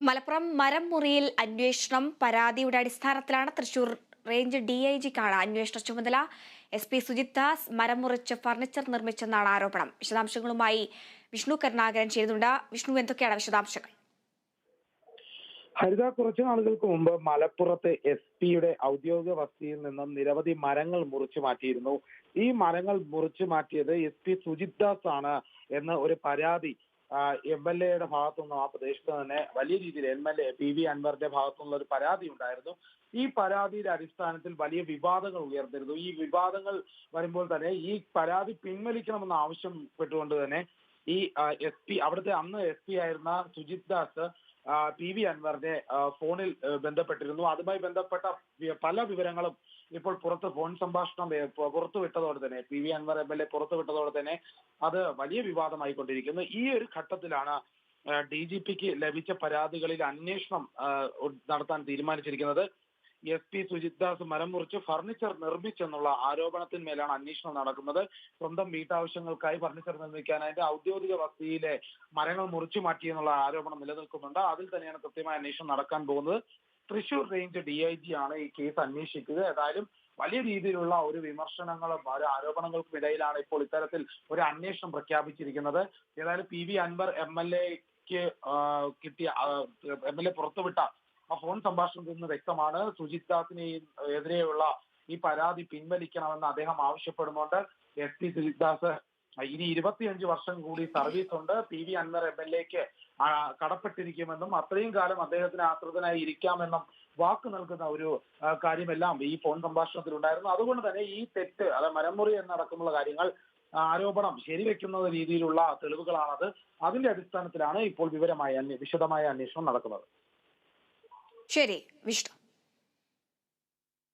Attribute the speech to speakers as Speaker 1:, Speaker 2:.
Speaker 1: മലപ്പുറം മരം മുറിയിൽ അന്വേഷണം പരാതിയുടെ അടിസ്ഥാനത്തിലാണ് തൃശൂർ റേഞ്ച് ഡി ഐ ജിക്കാണ് അന്വേഷണ ചുമതല. എസ് പി സുജിത് ദാസ് മരം മുറിച്ച് ഫർണിച്ചർ നിർമ്മിച്ചെന്നാണ് ആരോപണം. വിശദാംശങ്ങളുമായി വിഷ്ണു കരുണാകരൻ ചെയ്യുന്നുണ്ട് വിഷ്ണു എന്തൊക്കെയാണ് വിശദാംശങ്ങൾ?
Speaker 2: ഹരിത കുറച്ചു നാളുകൾക്ക് മുമ്പ് മലപ്പുറത്തെ എസ് പിയുടെ ഔദ്യോഗിക വസതിയിൽ നിന്നും നിരവധി മരങ്ങൾ മുറിച്ചു മാറ്റിയിരുന്നു. ഈ മരങ്ങൾ മുറിച്ചു മാറ്റിയത് എസ് പി സുജിത് ദാസ് ആണ് എന്ന ഒരു പരാതി എം എൽ എയുടെ ഭാഗത്തു നിന്നും ആ പ്രദേശത്ത് തന്നെ വലിയ രീതിയിൽ M L A P V അൻവറിന്റെ ഭാഗത്തു നിന്നുള്ള ഒരു പരാതി ഉണ്ടായിരുന്നു. ഈ പരാതിയുടെ അടിസ്ഥാനത്തിൽ വലിയ വിവാദങ്ങൾ ഉയർന്നിരുന്നു. ഈ വിവാദങ്ങൾ വരുമ്പോൾ തന്നെ ഈ പരാതി പിൻവലിക്കണമെന്ന് ആവശ്യപ്പെട്ടുകൊണ്ട് തന്നെ ഈ എസ് പി അവിടുത്തെ അന്ന് എസ് പി ആയിരുന്ന സുജിത് ദാസ് പി വി അൻവറിനെ ഫോണിൽ ബന്ധപ്പെട്ടിരുന്നു. അതുമായി ബന്ധപ്പെട്ട പല വിവരങ്ങളും ഇപ്പോൾ പുറത്ത് ഫോൺ സംഭാഷണം പുറത്തുവിട്ടതോടെ പുറത്തു വിട്ടതോടെ തന്നെ P V Anvar M L A പുറത്തു വിട്ടതോടെ തന്നെ അത് വലിയ വിവാദമായിക്കൊണ്ടിരിക്കുന്നു. ഈ ഒരു ഘട്ടത്തിലാണ് ഡി ജി പിക്ക് ലഭിച്ച പരാതികളിൽ അന്വേഷണം നടത്താൻ തീരുമാനിച്ചിരിക്കുന്നത്. എസ് പി സുജിത് ദാസ് മരം മുറിച്ച് ഫർണിച്ചർ നിർമ്മിച്ചെന്നുള്ള ആരോപണത്തിന്മേലാണ് അന്വേഷണം നടക്കുന്നത്. സ്വന്തം വീട്ടാവശ്യങ്ങൾക്കായി ഫർണിച്ചർ നിർമ്മിക്കാൻ നിർമ്മിക്കാനായിട്ട് ഔദ്യോഗിക വസതിയിലെ മരങ്ങൾ മുറിച്ചു മാറ്റിയെന്നുള്ള ആരോപണം നിലനിൽക്കുന്നുണ്ട്. അതിൽ തന്നെയാണ് കൃത്യമായ അന്വേഷണം നടക്കാൻ പോകുന്നത്. Thrissur range D I G ആണ് ഈ കേസ് അന്വേഷിക്കുക ഏതായാലും വലിയ രീതിയിലുള്ള ഒരു വിമർശനങ്ങളും ഒരു ആരോപണങ്ങൾക്കും ഇടയിലാണ് ഇപ്പോൾ ഇത്തരത്തിൽ ഒരു അന്വേഷണം പ്രഖ്യാപിച്ചിരിക്കുന്നത്. ഏതായാലും P V Anvar M L എക്ക് കിട്ടിയ എം എൽ എ പുറത്തുവിട്ട ഫോൺ സംഭാഷണത്തിൽ നിന്ന് വ്യക്തമാണ്. സുജിത് ദാസിന് എതിരെയുള്ള ഈ പരാതി പിൻവലിക്കണമെന്ന് അദ്ദേഹം ആവശ്യപ്പെടുന്നുണ്ട്. എസ് പി സുജിത് ദാസ് ഇനി ഇരുപത്തിയഞ്ച് വർഷം കൂടി സർവീസ് ഉണ്ട്. P V Anvar M L എക്ക് കടപ്പെട്ടിരിക്കുമെന്നും അത്രയും കാലം അദ്ദേഹത്തിന് ആശ്രിതനായി ഇരിക്കാമെന്നും വാക്ക് നൽകുന്ന ഒരു കാര്യമെല്ലാം ഈ ഫോൺ സംഭാഷണത്തിൽ ഉണ്ടായിരുന്നു അതുകൊണ്ട് തന്നെ ഈ തെറ്റ് അതായത് മരമുറി എന്നടക്കമുള്ള കാര്യങ്ങൾ ആരോപണം ശരിവെക്കുന്ന രീതിയിലുള്ള തെളിവുകളാണത്. അതിന്റെ അടിസ്ഥാനത്തിലാണ് ഇപ്പോൾ വിവരമായ വിശദമായ അന്വേഷണം നടക്കുന്നത്.
Speaker 1: ശരി വിഷ്ണു.